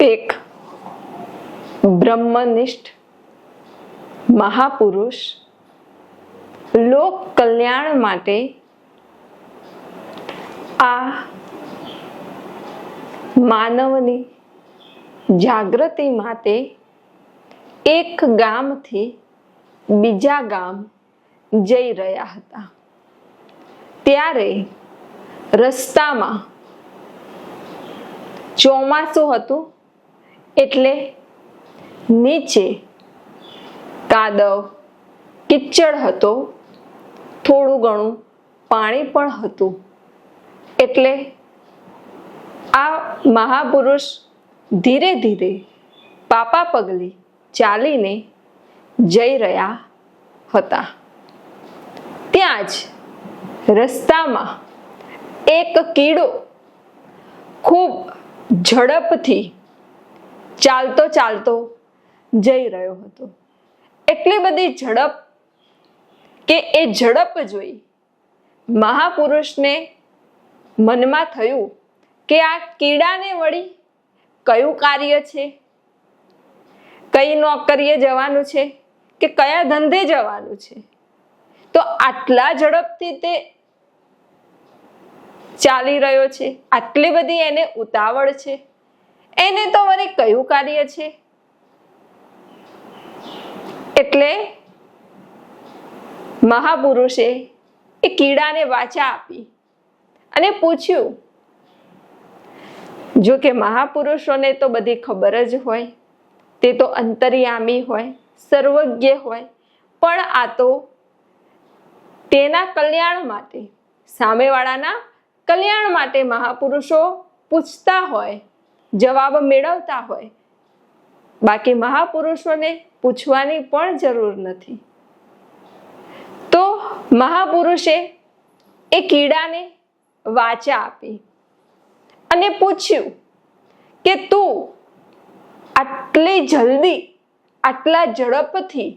એક બ્રહ્મનિષ્ઠ મહાપુરુષ લોક કલ્યાણ માટે આ માનવની જાગૃતિ માટે એક ગામથી બીજા ગામ જઈ રહ્યા હતા. ત્યારે રસ્તામાં ચોમાસું હતું. એટલે નીચે કાદવ કિચડ હતો, થોડું ઘણું પાણી પણ હતું. એટલે આ મહાપુરુષ ધીરે ધીરે પાપા પગલી ચાલીને જઈ રહ્યા હતા. ત્યાં જ રસ્તામાં એક કીડો ખૂબ ઝડપથી ચાલતો ચાલતો જઈ રહ્યો હતો. એટલી બધી ઝડપ કે એ ઝડપ જોઈ મહાપુરુષને મનમાં થયું કે આ કીડાને વળી કયું કાર્ય છે? કઈ નોકરીએ જવાનું છે કે કયા ધંધે જવાનું છે? તો આટલા ઝડપથી તે ચાલી રહ્યો છે. આટલી બધી એને ઉતાવળ છે. એને તો વળી કયું કાર્ય છે? એટલે મહાપુરુષે એ કીડાને વાચા આપી અને પૂછ્યું, જો કે મહાપુરુષોને તો બધી ખબર જ હોય, તે તો અંતર્યામી હોય, સર્વજ્ઞ હોય, પણ આ તો તેના કલ્યાણ માટે, સામેવાળાના કલ્યાણ માટે મહાપુરુષો પૂછતા હોય. જવાબ મેળવતા હોય. બાકી મહાપુરુષોને પૂછવાની પણ જરૂર નથી. તો મહાપુરુષે એ કીડાને વાચા આપી અને પૂછ્યું કે તું આટલી જલ્દી, આટલા ઝડપથી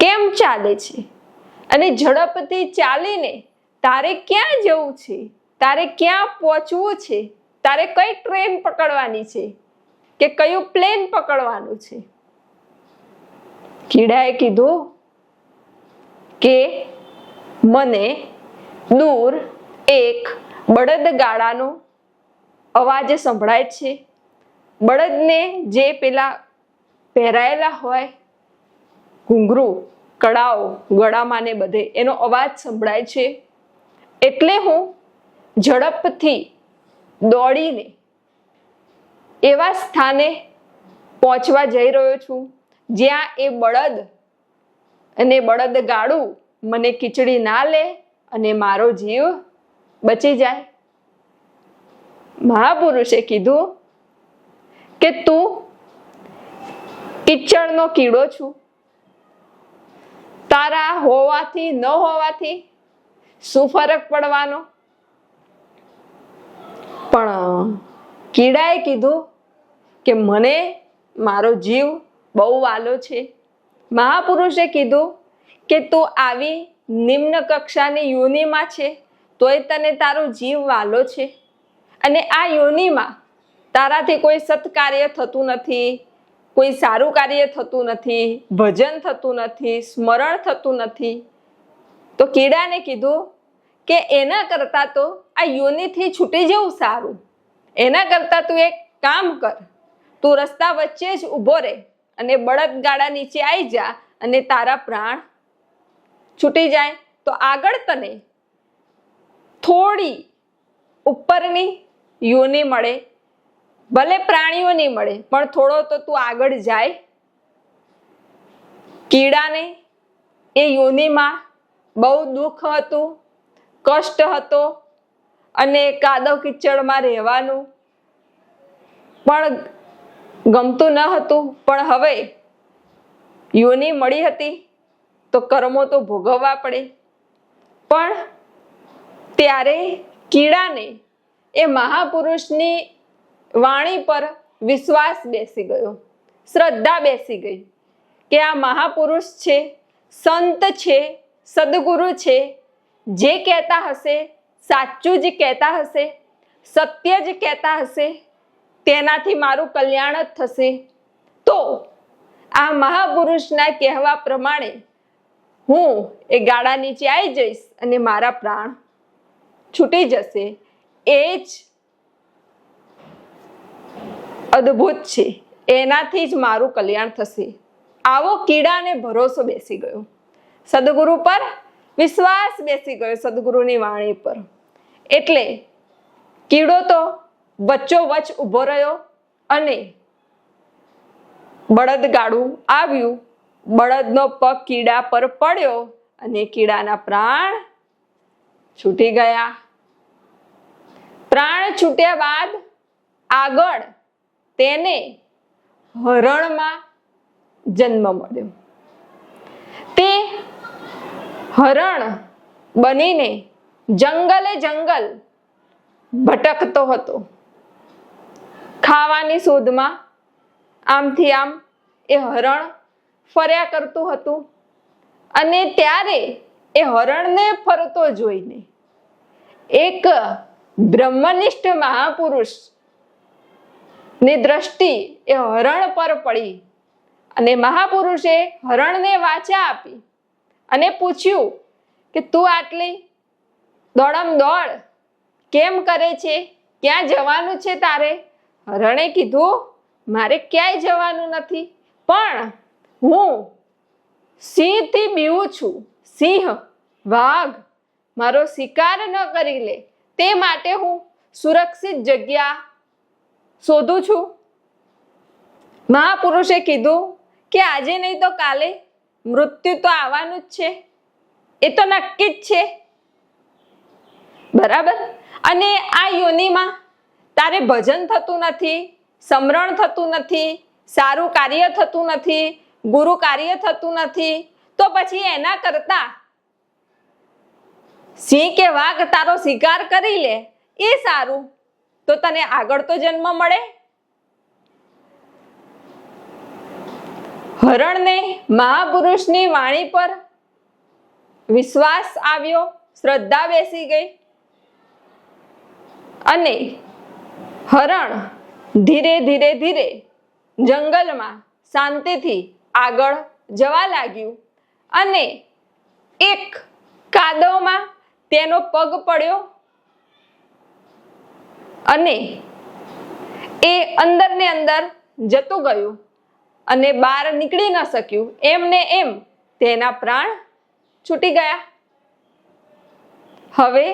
કેમ ચાલે છે? અને ઝડપથી ચાલીને તારે ક્યાં જવું છે? તારે ક્યાં પહોંચવું છે? તારે કઈ ટ્રેન પકડવાની છે? કે કયું પ્લેન પકડવાનું છે? કીડાએ કીધું કે મને દૂર એક બળદ ગાડાનો અવાજ સંભળાય છે. બળદને જે પેલા પહેરાયેલા હોય, ઘૂંઘરું કડાઓ ગળામાં ને બધે એનો અવાજ સંભળાય છે. એટલે હું ઝડપથી દોડીને એવા સ્થાને પહોંચવા જઈ રહ્યો છું, જ્યાં એ બળદ અને બળદ ગાડું મને ખીચડી ના લે અને મારો જીવ બચી જાય. મહાપુરુષે કીધું કે તું કિચડનો કીડો છું. તારા હોવાથી ન હોવાથી શું ફરક પડવાનો? પણ કીડાએ કીધું કે મને મારો જીવ બહુ વાલો છે. મહાપુરુષે કીધું કે તું આવી નિમ્ન કક્ષાની યોનિમાં છે, તોય તને તારો જીવ વાલો છે. અને આ યોનિમાં તારાથી કોઈ સત્કાર્ય થતું નથી, કોઈ સારું કાર્ય થતું નથી, ભજન થતું નથી, સ્મરણ થતું નથી. તો કીડાને કીધું કે એના કરતાં તો આ યોનિથી છૂટી જવું સારું. એના કરતાં તું એક કામ કર. તું રસ્તા વચ્ચે જ ઊભો રહે અને બળદ ગાડા નીચે આવી જા અને તારા પ્રાણ છૂટી જાય તો આગળ તને થોડી ઉપરની યોની મળે, ભલે પ્રાણીઓ નહીં મળે, પણ થોડો તો તું આગળ જાય. કીડાને એ યોનિમાં બહુ દુઃખ હતું. કષ્ટ હતો અને કાદવ કિચડમાં રહેવાનું. પણ ગમતું ન હતું. પણ હવે યોની મળી હતી તો કર્મો તો ભોગવવા પડે. પણ ત્યારે કીડાને એ મહાપુરુષની વાણી પર વિશ્વાસ બેસી ગયો. શ્રદ્ધા બેસી ગઈ કે આ મહાપુરુષ છે, સંત છે, સદગુરુ છે જે કહેતા હશે, સાચું જ કહેતા હશે, સત્ય જ કહેતા હશે, તેનાથી મારું કલ્યાણ જ થશે. તો આ મહાપુરુષના કહેવા પ્રમાણે હું એ ગાડા નીચે આવી જઈશ અને મારા પ્રાણ છૂટી જશે. એ જ અદ્ભુત છે. એનાથી જ મારું કલ્યાણ થશે. આવો કીડાને ભરોસો બેસી ગયો. સદગુરુ પર વિશ્વાસ બેસી ગયો સદગુરુની વાણી પર. એટલે કીડો તો વચ્ચો વચ ઊભો રહ્યો અને બળદગાડું આવ્યું. બળદનો પગ કીડા પર પડ્યો અને કીડાના પ્રાણ છૂટી ગયા. પ્રાણ છૂટ્યા બાદ આગળ તેને હરણમાં જન્મ મળ્યો. તે હરણ બનીને જંગલે જંગલ ભટકતો હતો. ખાવાની શોધમાં આમથી આમ એ હરણ ફર્યા કરતું હતું અને ત્યારે એ હરણને ફરતો જોઈને એક બ્રહ્મનિષ્ઠ મહાપુરુષની દ્રષ્ટિ એ હરણ પર પડી અને મહાપુરુષે હરણને વાચા આપી. અને પૂછ્યું કે તું આટલી દોડમ દોડ કેમ કરે છે? ક્યાં જવાનું છે તારે? હરણે કીધું, મારે ક્યાંય જવાનું નથી, પણ હું સિંહથી બીવું છું. સિંહ, વાઘ, મારો શિકાર ન કરી લે. તે માટે હું સુરક્ષિત જગ્યા શોધું છું. મહાપુરુષે કીધું કે આજે નહીં તો કાલે મૃત્યુ તો આવવાનું જ છે. એ તો નક્કી જ છે. બરાબર? અને આ યોનિમાં તારે ભજન થતું નથી, સમરણ થતું નથી, સારું કાર્ય થતું નથી, ગુરુ કાર્ય થતું નથી, તો પછી એના કરતા સિંહ કે વાઘ તારો શિકાર કરી લે, એ સારું. તો તને આગળ તો જન્મ મળે. હરણને મહાપુરુષની વાણી પર વિશ્વાસ આવ્યો, શ્રદ્ધા બેસી ગઈ. અને હરણ ધીરે ધીરે ધીરે જંગલમાં શાંતિથી આગળ જવા લાગ્યું અને એક કાદવમાં તેનો પગ પડ્યો અને એ અંદર ને અંદર જતું ગયું. અને બહાર નીકળી ન શક્યું. એમને એમ તેના પ્રાણ છૂટી ગયા. હવે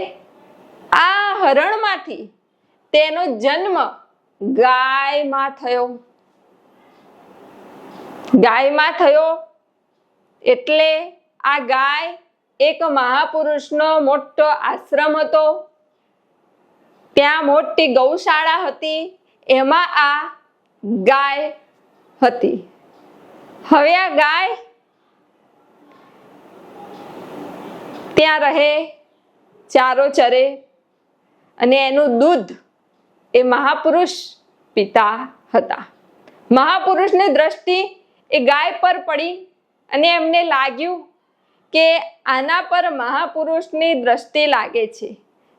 આ હરણમાંથી તેનો જન્મ ગાયમાં થયો. ગાયમાં થયો એટલે આ ગાય એક મહાપુરુષનો મોટો આશ્રમ હતો. ત્યાં મોટી ગૌશાળા હતી. એમાં આ ગાય હતી. હવે આ ગાય ત્યાં રહે, ચારો ચરે અને એનું દૂધ એ મહાપુરુષ પિતા હતા. મહાપુરુષની દ્રષ્ટિ એ ગાય પર પડી અને એમને લાગ્યું કે આના પર મહાપુરુષની દ્રષ્ટિ લાગે છે.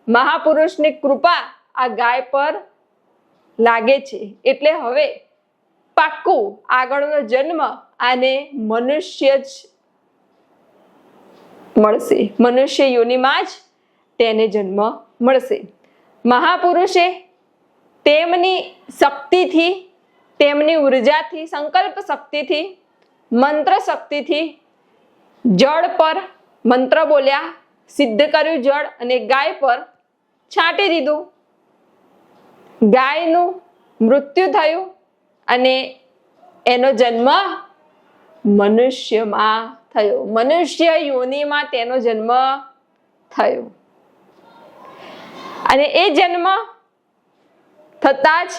મહાપુરુષની કૃપા આ ગાય પર લાગે છે. એટલે હવે પાક્કું આગળનો જન્મ આને મનુષ્ય જ મળશે. મનુષ્ય યોનિમાં જ તેને જન્મ મળશે. મહાપુરુષે તેમની શક્તિથી, તેમની ઉર્જાથી, સંકલ્પ શક્તિથી, મંત્ર શક્તિથી જળ પર મંત્ર બોલ્યા, સિદ્ધ કર્યું જળ અને ગાય પર છાંટી દીધું. ગાયનું મૃત્યુ થયું. અને એનો જન્મ મનુષ્યમાં થયો. મનુષ્ય યોનિમાં તેનો જન્મ થયો. અને એ જન્મ થતા જ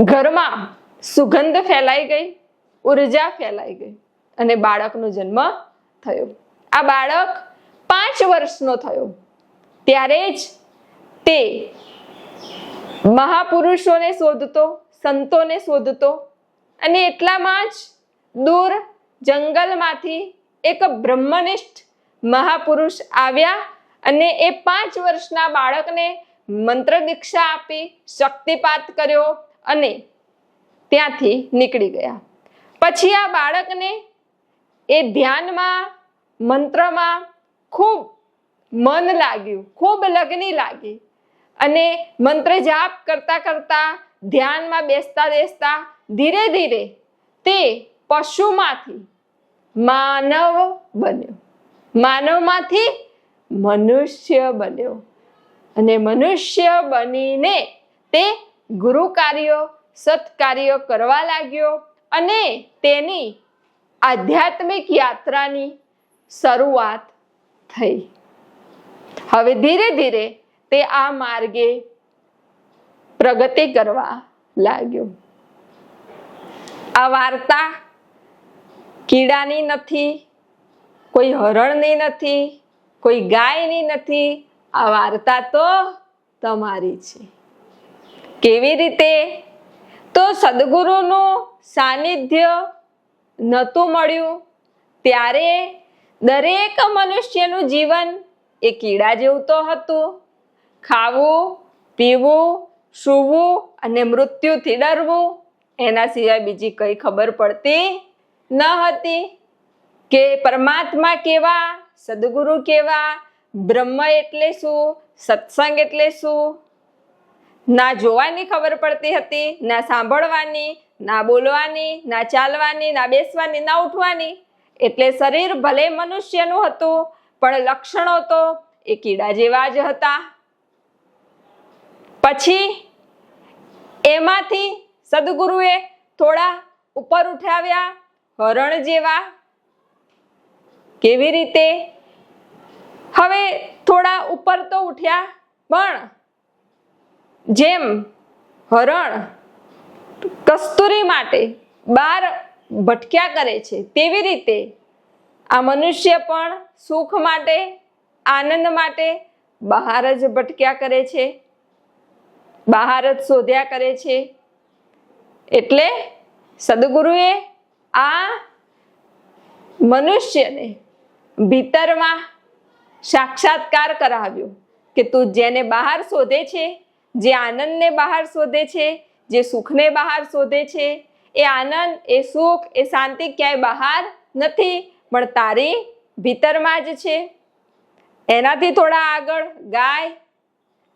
ઘરમાં સુગંધ ફેલાઈ ગઈ, ઊર્જા ફેલાઈ ગઈ અને બાળકનો જન્મ થયો. આ બાળક પાંચ વર્ષનો થયો. ત્યારે જ તે મહાપુરુષોને શોધતો, સંતોને શોધતો અને એટલામાં જ દૂર જંગલમાંથી એક બ્રહ્મનિષ્ઠ મહાપુરુષ આવ્યા અને એ પાંચ વર્ષના બાળકને મંત્ર દીક્ષા આપી, શક્તિપાત કર્યો અને ત્યાંથી નીકળી ગયા. પછી આ બાળકને એ ધ્યાનમાં, મંત્રમાં ખૂબ મન લાગ્યું, ખૂબ લગ્ની લાગી. અને મંત્ર જાપ કરતા કરતા ધ્યાનમાં બેસતા બેસતા ધીરે ધીરે તે પશુમાંથી માનવ બન્યો. માનવમાંથી મનુષ્ય બન્યો. અને મનુષ્ય બનીને તે ગુરુ કાર્યો સત્કાર્યો કરવા લાગ્યો અને તેની આધ્યાત્મિક યાત્રાની શરૂઆત થઈ. હવે ધીરે ધીરે તે આ માર્ગે પ્રગતિ કરવા લાગ્યો. આ વાર્તા કીડાની નથી, કોઈ હરણની નથી, કોઈ ગાયની નથી, આ વાર્તા તો તમારી છે. કેવી રીતે? તો સદગુરુનું સાનિધ્ય નહોતું મળ્યું. ત્યારે દરેક મનુષ્યનું જીવન એ કીડા જેવું તો હતું. ખાવું, પીવું, સૂવું અને મૃત્યુથી ડરવું, એના સિવાય બીજી કઈ ખબર પડતી ન હતી. કે પરમાત્મા કેવા, સદગુરુ કેવા, બ્રહ્મ એટલે શું, સત્સંગ એટલે શું? ના જોવાની ખબર પડતી હતી, ના સાંભળવાની, ના બોલવાની, ના ચાલવાની, ના બેસવાની, ના ઉઠવાની. એટલે શરીર ભલે મનુષ્યનું હતું, પણ લક્ષણો તો એ કીડા જેવા જ હતા. પછી એમાંથી સદગુરુએ થોડા ઉપર ઉઠાવ્યા હરણ જેવા. કેવી રીતે? હવે થોડા ઉપર તો ઉઠ્યા, પણ જેમ હરણ કસ્તુરી માટે બાર ભટક્યા કરે છે, તેવી રીતે આ મનુષ્ય પણ સુખ માટે, આનંદ માટે બહાર જ ભટક્યા કરે છે. બહાર જ શોધ્યા કરે છે. એટલે સદગુરુએ આ મનુષ્યને ભીતરમાં સાક્ષાત્કાર કરાવ્યો કે તું જેને બહાર શોધે છે, જે આનંદને બહાર શોધે છે, જે સુખને બહાર શોધે છે, એ આનંદ, એ સુખ, એ શાંતિ ક્યાંય બહાર નથી, પણ તારી ભીતરમાં જ છે. એનાથી થોડા આગળ ગાય,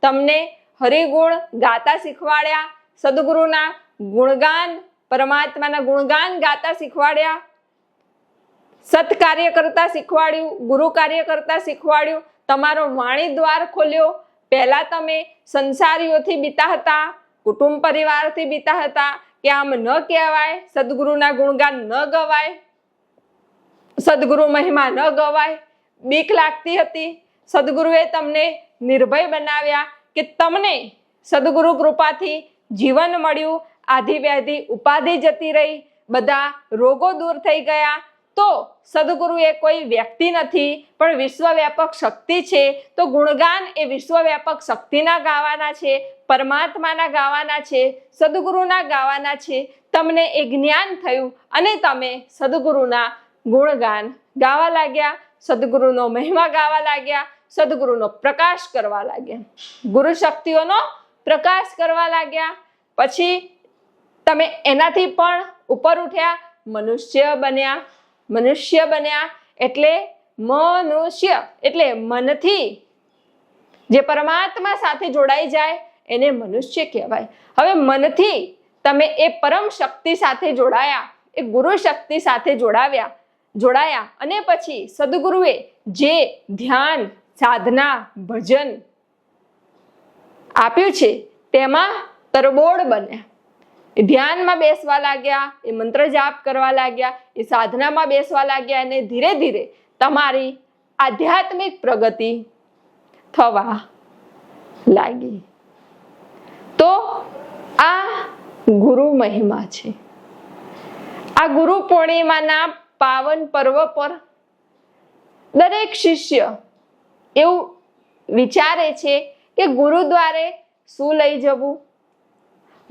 તમને હરિગુણ ગાતા શીખવાડ્યા, સદગુરુના ગુણગાન, પરમાત્માના ગુણગાન ગાતા શીખવાડ્યા સત્કાર્ય કરતા શીખવાડ્યું, ગુરુ કાર્ય કરતા શીખવાડ્યું, તમારો વાણી દ્વાર ખોલ્યો. પહેલા તમે સંસારીઓથી બીતા હતા, કુટુંબ પરિવારથી બીતા હતા, કે આમ ન કહેવાય, સદગુરુના ગુણગાન ન ગવાય, સદગુરુ મહિમા ન ગવાય, બીક લાગતી હતી. સદગુરુએ તમને નિર્ભય બનાવ્યા કે તમને સદગુરુ કૃપાથી જીવન મળ્યું આધિ વ્યાધિ ઉપાધિ જતી રહી, બધા રોગો દૂર થઈ ગયા. તો સદગુરુ એ કોઈ વ્યક્તિ નથી, પણ વિશ્વવ્યાપક શક્તિ છે. તો ગુણગાન એ વિશ્વવ્યાપક શક્તિના ગાવાના છે, પરમાત્માના ગાવાના છે, સદગુરુના ગાવાના છે. તમને એ જ્ઞાન થયું અને તમે સદગુરુના ગુણગાન ગાવા લાગ્યા, સદગુરુનો મહિમા ગાવા લાગ્યા સદગુરુનો પ્રકાશ કરવા લાગ્યા. ગુરુ શક્તિઓનો પ્રકાશ કરવા લાગ્યા. પછી તમે એનાથી પણ ઉપર ઉઠ્યા, મનુષ્ય બન્યા. મનુષ્ય બન્યા એટલે મનુષ્ય, એટલે મનથી જે પરમાત્મા સાથે જોડાઈ જાય એને મનુષ્ય કહેવાય. હવે મનથી તમે એ પરમ શક્તિ સાથે જોડાયા, એ ગુરુ શક્તિ સાથે જોડાવ્યા, જોડાયા. અને પછી સદગુરુએ જે ધ્યાન સાધના, ભજન આપ્યું છે. તેમાં તરબોળ બન્યા એ ધ્યાનમાં બેસવા લાગ્યા, એ મંત્ર જાપ કરવા લાગ્યા, એ સાધનામાં બેસવા લાગ્યા અને ધીરે ધીરે તમારી આધ્યાત્મિક પ્રગતિ થવા લાગી. તો આ ગુરુ મહિમા છે. આ ગુરુ પૂર્ણિમાના પાવન પર્વ પર દરેક શિષ્ય એવું વિચારે છે કે ગુરુદ્વારે શું લઈ જવું?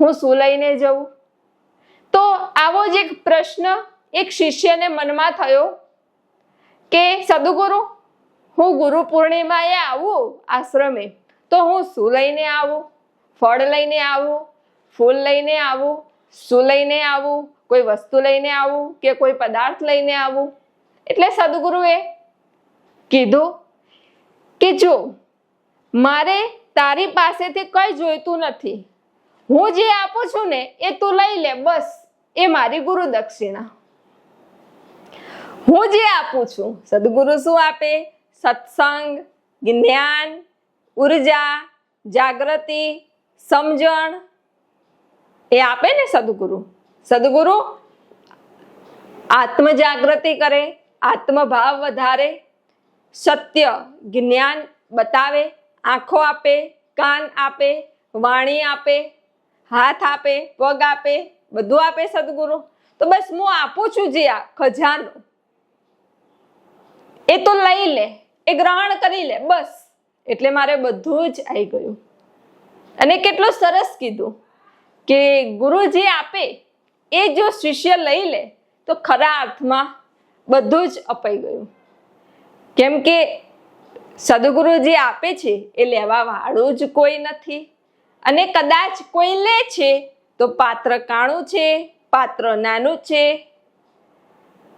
હું શું લઈને જવું? તો આવો જ એક પ્રશ્ન એક શિષ્યને મનમાં થયો કે, સદગુરુ, હું ગુરુ પૂર્ણિમાએ આવું આશ્રમે? તો હું શું લઈને આવું? ફળ લઈને આવું? ફૂલ લઈને આવું? શું લઈને આવું? કોઈ વસ્તુ લઈને આવું કે કોઈ પદાર્થ લઈને આવું? એટલે સદગુરુએ કીધું કે જો મારે તારી પાસેથી કઈ જોઈતું નથી, હું જે આપું છું ને એ તું લઈ લે, બસ, એ મારી ગુરુ દક્ષિણા. હું જે આપું છું, સદગુરુ શું આપે? સત્સંગ, જ્ઞાન, ઊર્જા, જાગૃતિ, સમજણ, એ આપે ને સદગુરુ? સદગુરુ આત્મ જાગૃતિ કરે, આત્મભાવ વધારે સત્ય જ્ઞાન બતાવે, આંખો આપે, કાન આપે, વાણી આપે, હાથ આપે, પગ આપે, બધું આપે સદગુરુ. તો બસ હું આપું છું જે આ ખજાનો. એ તો લઈ લે, એ ગ્રહણ કરી લે, બસ. એટલે મારે બધું જ આવી ગયું. અને કેટલું સરસ કીધું કે ગુરુ જે આપે, એ જો શિષ્ય લઈ લે, તો ખરા અર્થમાં બધું જ અપાઈ ગયું. કેમ કે સદગુરુ જે આપે છે એ લેવા વાળું જ કોઈ નથી. અને કદાચ કોઈ લે છે, તો પાત્ર કાણું છે, પાત્ર નાનું છે.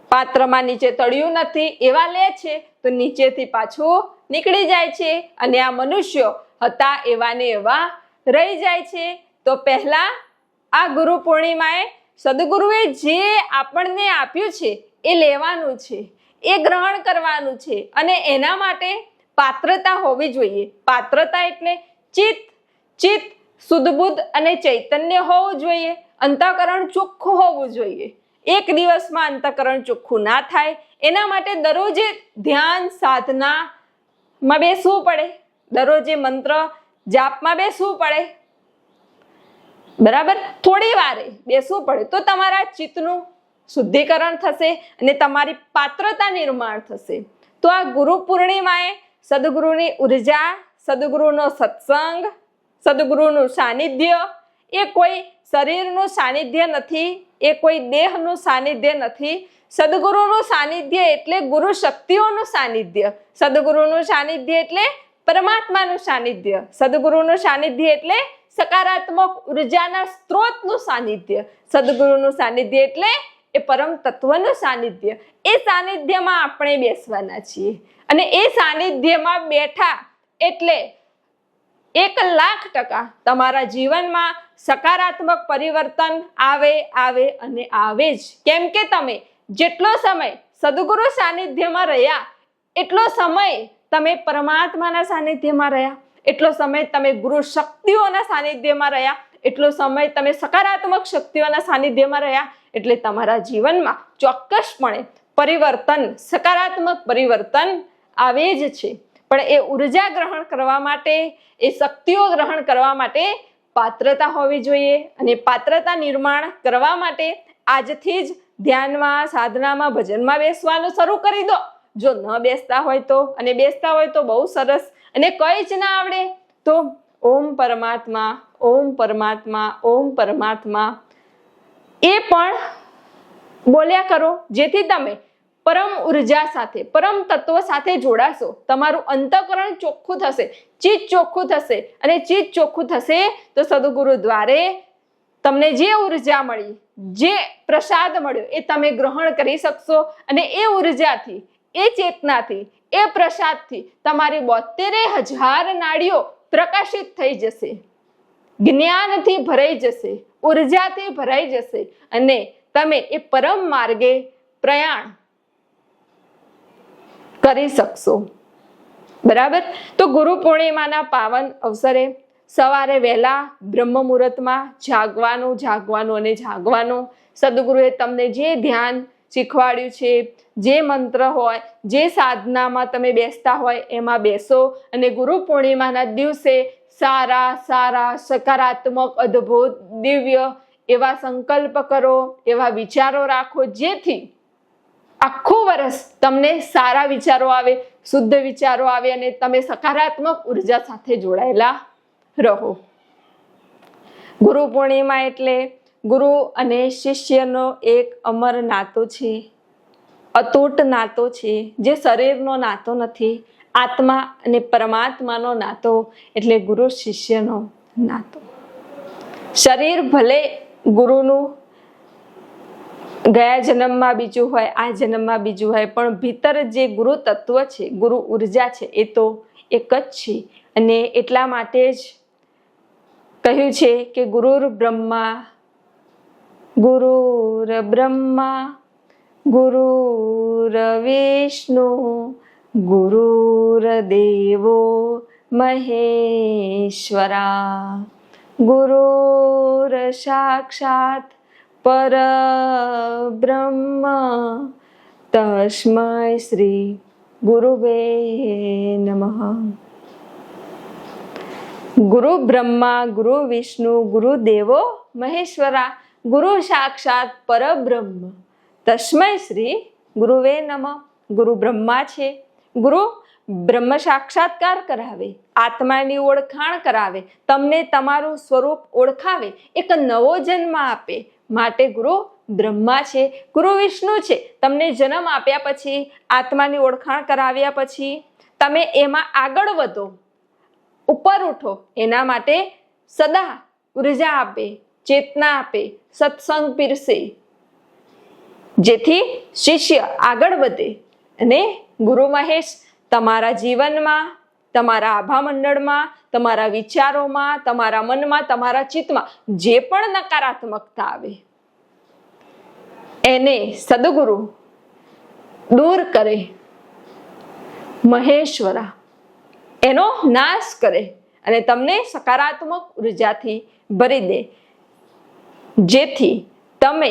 પાત્રમાં નીચે તળિયું નથી, એવા લે છે, તો નીચેથી પાછું નીકળી જાય છે. અને આ મનુષ્યો હતા એવા ને એવા રહી જાય છે. તો પહેલા આ ગુરુ પૂર્ણિમાએ સદગુરુએ જે આપણને આપ્યું છે, એ લેવાનું છે. એ ગ્રહણ કરવાનું છે. અને એના માટે પાત્રતા હોવી જોઈએ. પાત્રતા એટલે ચિત્ત ચિત્ત શુદ્ધબુદ્ધ અને ચૈતન્ય હોવું જોઈએ. અંતઃકરણ ચોખ્ખું હોવું જોઈએ. એક દિવસમાં અંતઃકરણ ચોખ્ખું ના થાય. એના માટે દરરોજે ધ્યાન, સાધનામાં બેસવું પડે. દરરોજે મંત્ર જાપમાં બેસવું પડે. બરાબર? થોડી વારે બેસવું પડે. તો તમારા ચિત્તનું શુદ્ધિકરણ થશે અને તમારી પાત્રતા નિર્માણ થશે. તો આ ગુરુ પૂર્ણિમાએ સદગુરુની ઊર્જા, સદગુરુનો સત્સંગ, સદગુરુનું સાનિધ્ય, એ કોઈ શરીરનું સાનિધ્ય નથી, એ કોઈ દેહનું સાનિધ્ય નથી. સદગુરુનું સાનિધ્ય એટલે ગુરુ શક્તિઓનું સાનિધ્ય. સદગુરુનું સાનિધ્ય એટલે પરમાત્માનું સાનિધ્ય. સદગુરુનું સાનિધ્ય એટલે સકારાત્મક ઉર્જાના સ્ત્રોતનું સાનિધ્ય. સદગુરુનું સાનિધ્ય એટલે એ પરમ તત્વનું સાનિધ્ય. એ સાનિધ્યમાં આપણે બેસવાના છીએ. અને એ સાનિધ્યમાં બેઠા એટલે એક લાખ ટકા તમારા જીવનમાં સકારાત્મક પરિવર્તન આવે આવે અને આવે જ. કેમ કે તમે જેટલો સમય સદગુરુ સાનિધ્યમાં રહ્યા, એટલો સમય તમે પરમાત્માના સાનિધ્યમાં રહ્યા. એટલો સમય તમે ગુરુ શક્તિઓના સાનિધ્યમાં રહ્યા. એટલો સમય તમે સકારાત્મક શક્તિઓના સાનિધ્યમાં રહ્યા. એટલે તમારા જીવનમાં ચોક્કસપણે પરિવર્તન, સકારાત્મક પરિવર્તન આવે જ છે. પણ એ ઊર્જા ગ્રહણ કરવા માટે, એ શક્તિઓ ગ્રહણ કરવા માટે પાત્રતા હોવી જોઈએ અને પાત્રતા નિર્માણ કરવા માટે આજથી જ ધ્યાનમાં, સાધનામાં, ભજનમાં બેસવાનું શરૂ કરી દો. જો ન બેસતા હોય તો, અને બેસતા હોય તો બહુ સરસ અને કઈ જ ના આવડે તો ઓમ પરમાત્મા ઓમ પરમાત્મા ઓમ પરમાત્મા એ પણ બોલ્યા કરો, જેથી તમે પરમ ઊર્જા સાથે, પરમ તત્વ સાથે જોડાશો. તમારું અંતકરણ ચોખ્ખું થશે, ચિત્ત ચોખ્ખું થશે અને ચિત્ત ચોખ્ખું થશે તો સદગુરુ દ્વારે તમને જે ઊર્જા મળી, જે પ્રસાદ મળ્યો, એ તમે ગ્રહણ કરી શકશો અને એ ઉર્જાથી, એ ચેતનાથી, એ પ્રસાદથી તમારી બોતેરે હજાર નાડીઓ પ્રકાશિત થઈ જશે. જ્ઞાનથી ભરાઈ જશે. ઉર્જાથી ભરાઈ જશે અને તમે એ પરમ માર્ગે પ્રયાણ કરી શકશો. બરાબર? તો ગુરુ પૂર્ણિમાના પાવન અવસરે સવારે વહેલા બ્રહ્મ મુહૂર્તમાં જાગવાનું જાગવાનું અને જાગવાનું. સદગુરુએ તમને જે ધ્યાન શીખવાડ્યું છે, જે મંત્ર હોય, જે સાધનામાં તમે બેસતા હોય, એમાં બેસો અને ગુરુ પૂર્ણિમાના દિવસે સારા સારા, સકારાત્મક, અદ્ભુત, દિવ્ય એવા સંકલ્પ કરો, એવા વિચારો રાખો, જેથી આખું વર્ષ તમને સારા વિચારો આવે, શુદ્ધ વિચારો આવે અને તમે સકારાત્મક ઊર્જા સાથે જોડાયેલા રહો. ગુરુ પૂર્ણિમા એટલે ગુરુ અને શિષ્યનો એક અમર નાતો છે, અતૂટ નાતો છે, જે શરીરનો નાતો નથી આત્મા અને પરમાત્માનો નાતો એટલે ગુરુ શિષ્યનો નાતો. શરીર ભલે ગુરુનું ગયા જન્મમાં બીજું હોય, આ જન્મમાં બીજું હોય, પણ ભીતર જે ગુરુ તત્વ છે, ગુરુ ઊર્જા છે, એ તો એક જ છે. અને એટલા માટે જ કહ્યું છે કે ગુરુર બ્રહ્મા ગુરુર બ્રહ્મા, ગુરુર વિષ્ણુ ગુરુર્દેવો મહેશ્વરા ગુરુર સાક્ષાત પરબ્રહ્મ તસ્મૈ શ્રી ગુરુવે નમઃ ગુરુ બ્રહ્મા ગુરુ વિષ્ણુ ગુરુ દેવો મહેશ્વરા ગુરુ સાક્ષાત પરબ્રહ્મ તસ્મૈ શ્રી ગુરુવે નમઃ ગુરુ બ્રહ્મા છે ગુરુ, બ્રહ્મ સાક્ષાત્કાર કરાવે, આત્માની ઓળખાણ કરાવે, તમને તમારું સ્વરૂપ ઓળખાવે, એક નવો જન્મ આપે. માટે ગુરુ, બ્રહ્મા છે, ગુરુ વિષ્ણુ છે. તમને જન્મ આપ્યા પછી, આત્માની ઓળખાણ કરાવ્યા પછી, તમે એમાં આગળ વધો. ઉપર ઉઠો, એના માટે સદા ઊર્જા આપે, ચેતના આપે, સત્સંગ પીરસે. જેથી શિષ્ય આગળ વધે. અને ગુરુ મહેશ, તમારા જીવનમાં, તમારા આભા મંડળમાં તમારા વિચારોમાં, તમારા મનમાં, તમારા ચિત્તમાં જે પણ નકારાત્મકતા આવે, એને સદગુરુ દૂર કરે, મહેશ્વરા, એનો નાશ કરે અને તમને સકારાત્મક ઉર્જાથી ભરી દે. જેથી તમે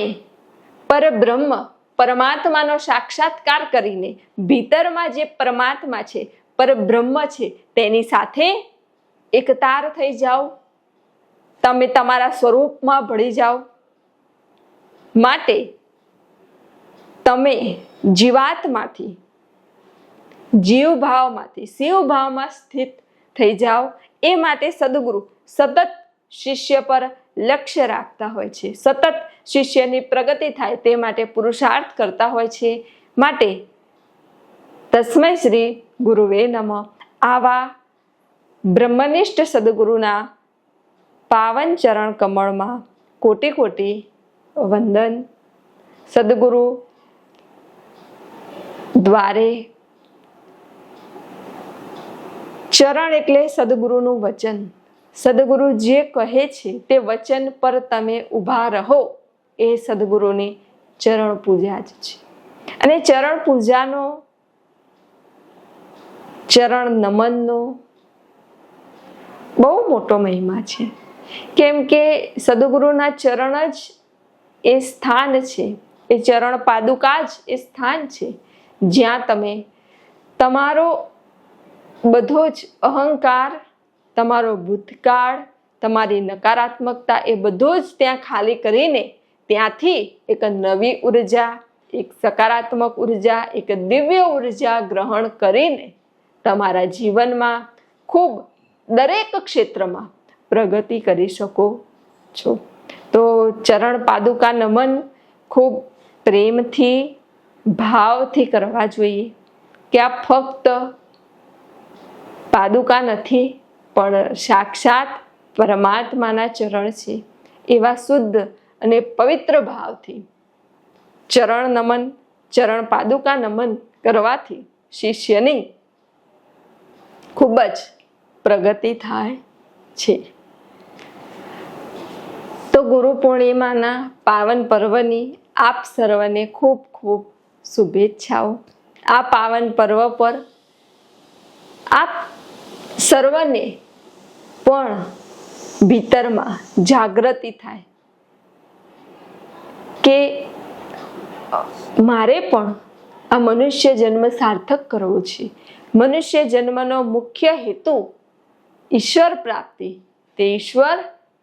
પરબ્રહ્મ પરમાત્માનો સાક્ષાત્કાર કરીને ભીતરમાં જે પરમાત્મા છે, પરબ્રહ્મ છે, તેની સાથે એકતાર થઈ જાઓ. તમે તમારા સ્વરૂપમાં ભળી જાઓ. માટે તમે જીવાતમાંથી જીવ ભાવમાંથી શિવ ભાવમાં સ્થિત થઈ જાઓ. એ માટે સદગુરુ સતત શિષ્ય પર લક્ષ્ય રાખતા હોય છે. સતત શિષ્યની પ્રગતિ થાય તે માટે પુરુષાર્થ કરતા હોય છે. માટે તસ્મય શ્રી ગુરુવે નમ. આવા બ્રહ્મનિષ્ઠ સદગુરુના પાવન ચરણ કમળમાં કોટી કોટી વંદન. સદગુરુ દ્વારે ચરણ એટલે સદગુરુનું વચન. સદગુરુ જે કહે છે તે વચન પર તમે ઊભા રહો. એ સદગુરુની ચરણ પૂજા જ છે. અને ચરણ પૂજાનો, ચરણ નમનનો બહુ મોટો મહિમા છે. કેમ કે સદગુરુના ચરણ જ એ સ્થાન છે. એ ચરણ પાદુકા જ એ સ્થાન છે. જ્યાં તમે તમારો બધો જ અહંકાર, તમારો ભૂતકાળ, તમારી નકારાત્મકતા એ બધો જ ત્યાં ખાલી કરીને ત્યાંથી એક નવી ઊર્જા, એક સકારાત્મક ઊર્જા, એક દિવ્ય ઊર્જા ગ્રહણ કરીને તમારા જીવનમાં ખૂબ દરેક ક્ષેત્રમાં પ્રગતિ કરી શકો છો. તો ચરણ પાદુકા નમન ખૂબ પ્રેમથી, ભાવથી કરવા જોઈએ કે આ ફક્ત પાદુકા નથી, પણ સાક્ષાત પરમાત્માના ચરણ છે. એવા શુદ્ધ અને પવિત્ર ભાવથી ચરણ નમન, ચરણ પાદુકા નમન કરવાથી શિષ્યની ખૂબ જ પ્રગતિ થાય છે. તો ગુરુ પૂર્ણિમાના પાવન પર્વની આપ સર્વને ખૂબ ખૂબ શુભેચ્છાઓ. આ પાવન પર્વ પર આપ સર્વને પણ ભીતરમાં જાગૃતિ થાય. કે, મારે પણ આ મનુષ્ય જન્મ સાર્થક કરવો છે. મનુષ્ય જન્મનો મુખ્ય હેતુ ઈશ્વર પ્રાપ્તિ. તે ઈશ્વર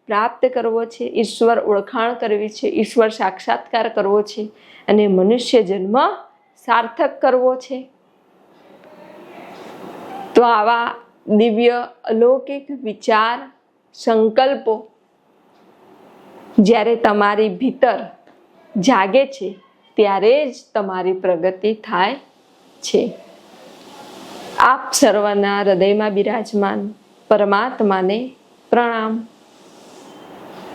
પ્રાપ્ત કરવો છે, ઈશ્વર ઓળખાણ કરવી છે, ઈશ્વર સાક્ષાત્કાર કરવો છે અને મનુષ્ય જન્મ સાર્થક કરવો છે. તો આવા દિવ્ય અલૌકિક વિચાર, સંકલ્પો જ્યારે તમારી ભીતર જાગે છે ત્યારે જ તમારી પ્રગતિ થાય છે. આપ સર્વના હૃદયમાં બિરાજમાન પરમાત્માને પ્રણામ.